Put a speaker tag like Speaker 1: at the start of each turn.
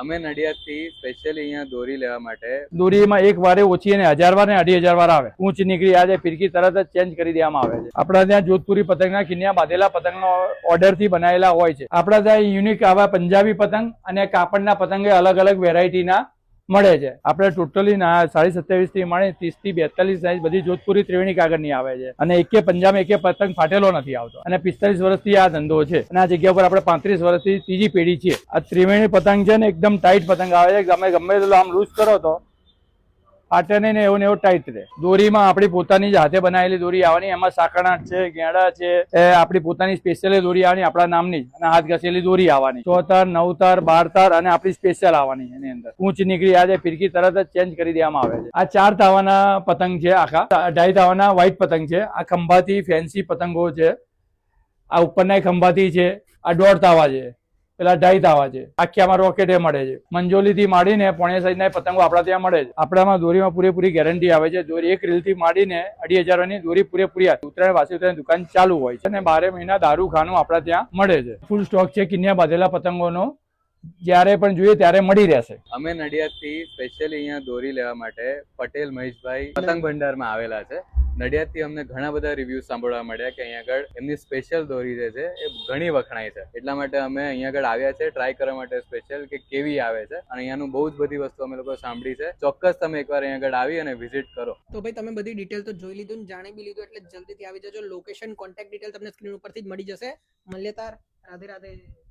Speaker 1: અમે નડિયાદથી સ્પેશિયલી અહીંયા દોરી લેવા માટે
Speaker 2: દોરીમાં એક વારે ઓછી અને હજાર વાર ને અઢી હજાર વાર આવે. ઊંચ નીકળી આજે ફિરકી તરત જ ચેન્જ કરી દેવામાં આવે છે. આપણા ત્યાં જોધપુરી પતંગના કિન્યા બાંધેલા પતંગનો ઓર્ડરથી બનાવેલા હોય છે. આપણા ત્યાં યુનિક આવા પંજાબી પતંગ અને કાપડના પતંગ અલગ અલગ વેરાયટીના મળે છે. આપણે ટોટલી ના સાડી સત્યાવીસથી ત્રીસથી ત્રીસથી બેતાલીસ સાઈઝ બધી જોધપુરી ત્રિવેણી કાગળની આવે છે. અને એકે પંજાબ, એકે પતંગ ફાટેલો નથી આવતો. અને પિસ્તાલીસ વર્ષથી આ ધંધો છે. અને આ જગ્યા પર આપણે પાંત્રીસ વર્ષથી ત્રીજી પેઢી છે આ ત્રિવેણી પતંગ છે ને, એકદમ ટાઈટ પતંગ આવે છે. ગમે ગમે તેટલો આમ લૂઝ કરો તો ફાટે નહીં ને એવું ને એવું ટાઈટ રહે. દોરીમાં આપણી પોતાની જ હાથે બનાવેલી દોરી આવવાની, એમાં સાકરણાટ છે, ગેડા છે, એ આપણી પોતાની સ્પેશિયલ દોરી આવવાની, આપણા નામની અને હાથ ઘસેલી દોરી આવવાની. છ તાર નવ તાર બાર તાર અને આપણી સ્પેશિયલ આવવાની એની અંદર. ઊંચ નીકળી, આજે ફિરકી તરત જ ચેન્જ કરી દેવામાં આવે છે. આ ચાર તાવાના પતંગ છે આખા, અઢાઈ તાવાના વ્હાઈટ પતંગ છે, આ ખંભાથી ફેન્સી પતંગો છે, આ ઉપરના ખંભાતી છે, આ દોઢ તાવા છે. પેલા ઢાઈ તાવા છે. આખિયામાં રોકેટે મળે છે. મંજોલી થી માંડીને પોણે સાઈઝના પતંગો આપણા ત્યાં મળે છે. આપણામાં દોરીમાં પૂરેપૂરી ગેરંટી આવે છે. દોરી એક રીલથી માંડીને અઢી હજારની દોરી પૂરેપૂરી ઉત્તરાયણ વાસી ઉત્તરાયણ દુકાન ચાલુ હોય છે. અને બારે મહિના દારૂખાનું આપણા ત્યાં મળે છે. ફૂલ સ્ટોક છે કિન્યા બાંધેલા પતંગોનો. જ્યારે પણ જોઈએ ત્યારે મળી રહેશે.
Speaker 1: અમે નડિયાદથી સ્પેશિયલી અહીંયા દોરી લેવા માટે પટેલ મહેશભાઈ પતંગ ભંડારમાં આવેલા છે. નડિયાદથી અમને ઘણા બધા રિવ્યૂઝ સાંભળવા મળ્યા કે અહીંયા આગળ એમની સ્પેશિયલ દોરી જે છે એ ઘણી વખણાય છે. એટલા માટે અમે અહીંયા આગળ આવ્યા છે ટ્રાય કરવા માટે સ્પેશિયલ કે કેવી આવે છે. અને અહીંયાનું બહુ જ બધી વસ્તુ અમે લોકો સાંભળી છે. ચોક્કસ તમે એકવાર અહીંયા આગળ આવી અને વિઝિટ કરો.
Speaker 3: તો ભાઈ તમે બધી ડિટેલ તો જોઈ લીધું જાણી બી લીધું, એટલે જલ્દીથી આવી જજો. લોકેશન કોન્ટેક્ટ ડિટેલ તમને સ્ક્રીન ઉપરથી જ મળી જશે. મલ્યતાર રાધે રાધે.